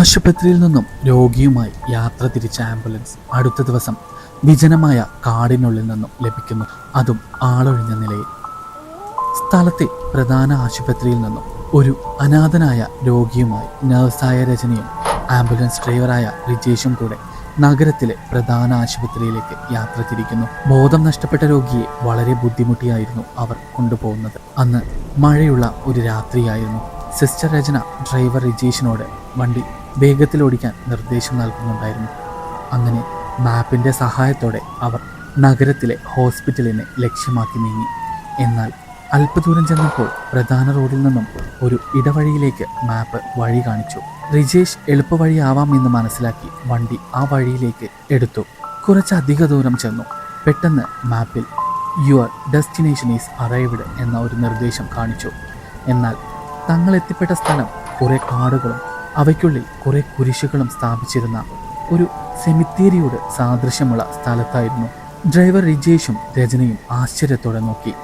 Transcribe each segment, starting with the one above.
ആശുപത്രിയിൽ നിന്നും രോഗിയുമായി യാത്ര തിരിച്ച ആംബുലൻസ് അടുത്ത ദിവസം വിജനമായ കാടിനുള്ളിൽ നിന്നും ലഭിക്കുന്നു. അതും ആളൊഴിഞ്ഞ നിലയിൽ. സ്ഥലത്തെ പ്രധാന ആശുപത്രിയിൽ നിന്നും ഒരു അനാഥനായ രോഗിയുമായി നഴ്സായ രജനിയും ആംബുലൻസ് ഡ്രൈവറായ റിജേഷും കൂടെ നഗരത്തിലെ പ്രധാന ആശുപത്രിയിലേക്ക് യാത്ര തിരിക്കുന്നു. ബോധം നഷ്ടപ്പെട്ട രോഗിയെ വളരെ ബുദ്ധിമുട്ടിയായിരുന്നു അവർ കൊണ്ടുപോകുന്നത്. അന്ന് മഴയുള്ള ഒരു രാത്രിയായിരുന്നു. സിസ്റ്റർ രചന ഡ്രൈവർ രജീഷിനോട് വണ്ടി വേഗത്തിൽ ഓടിക്കാൻ നിർദ്ദേശം നൽകുന്നുണ്ടായിരുന്നു. അങ്ങനെ മാപ്പിന്റെ സഹായത്തോടെ അവർ നഗരത്തിലെ ഹോസ്പിറ്റലിനെ ലക്ഷ്യമാക്കി നീങ്ങി. എന്നാൽ അല്പദൂരം ചെന്നപ്പോൾ പ്രധാന റോഡിൽ നിന്നും ഒരു ഇടവഴിയിലേക്ക് മാപ്പ് വഴി കാണിച്ചു. റിജേഷ് എളുപ്പവഴിയാവാം എന്ന് മനസ്സിലാക്കി വണ്ടി ആ വഴിയിലേക്ക് എടുത്തു. കുറച്ചധിക ദൂരം ചെന്നു. പെട്ടെന്ന് മാപ്പിൽ യുവർ ഡെസ്റ്റിനേഷൻ ഈസ് അറൈവ്ഡ് എന്ന ഒരു നിർദ്ദേശം കാണിച്ചു. എന്നാൽ തങ്ങൾ എത്തിപ്പെട്ട സ്ഥലം കുറെ കാടുകളും അവയ്ക്കുള്ളിൽ കുറെ കുരിശുകളും സ്ഥാപിച്ചിരുന്ന ഒരു സെമിത്തേരിയോട് സാദൃശ്യമുള്ള സ്ഥലത്തായിരുന്നു. ഡ്രൈവർ റിജേഷും രചനയും ആശ്ചര്യത്തോടെ നോക്കി.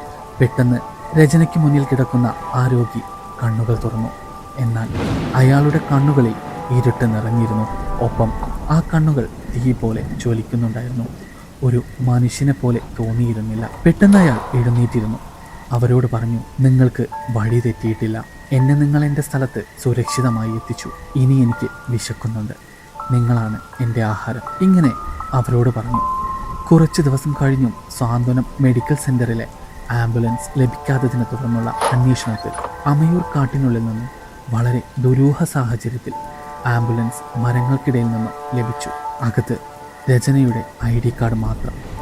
പെട്ടെന്ന് രചനയ്ക്ക് മുന്നിൽ കിടക്കുന്ന ആ രോഗി കണ്ണുകൾ തുറന്നു. എന്നാൽ അയാളുടെ കണ്ണുകളിൽ ഇരുട്ട് നിറഞ്ഞിരുന്നു. ഒപ്പം ആ കണ്ണുകൾ തീ പോലെ ജ്വലിക്കുന്നുണ്ടായിരുന്നു. ഒരു മനുഷ്യനെ പോലെ തോന്നിയിരുന്നില്ല. പെട്ടെന്ന് അയാൾ എഴുന്നേറ്റിരുന്നു. അവരോട് പറഞ്ഞു നിങ്ങൾക്ക് വഴി തെറ്റിയിട്ടില്ല. എന്നെ നിങ്ങൾ എന്റെ സ്ഥലത്ത് സുരക്ഷിതമായി എത്തിച്ചു. ഇനി എനിക്ക് വിശക്കുന്നുണ്ട്. നിങ്ങളാണ് എന്റെ ആഹാരം. ഇങ്ങനെ അവരോട് പറഞ്ഞു. കുറച്ച് ദിവസം കഴിഞ്ഞും സാന്ത്വനം മെഡിക്കൽ സെന്ററിലെ ആംബുലൻസ് ലഭിക്കാത്തതിനെ തുടർന്നുള്ള അന്വേഷണത്തിൽ അമയൂർ കാട്ടിനുള്ളിൽ നിന്നും വളരെ ദുരൂഹ സാഹചര്യത്തിൽ ആംബുലൻസ് മരങ്ങൾക്കിടയിൽ നിന്നും ലഭിച്ചു. അകത്ത് രചനയുടെ ഐ ഡി കാർഡ് മാത്രം.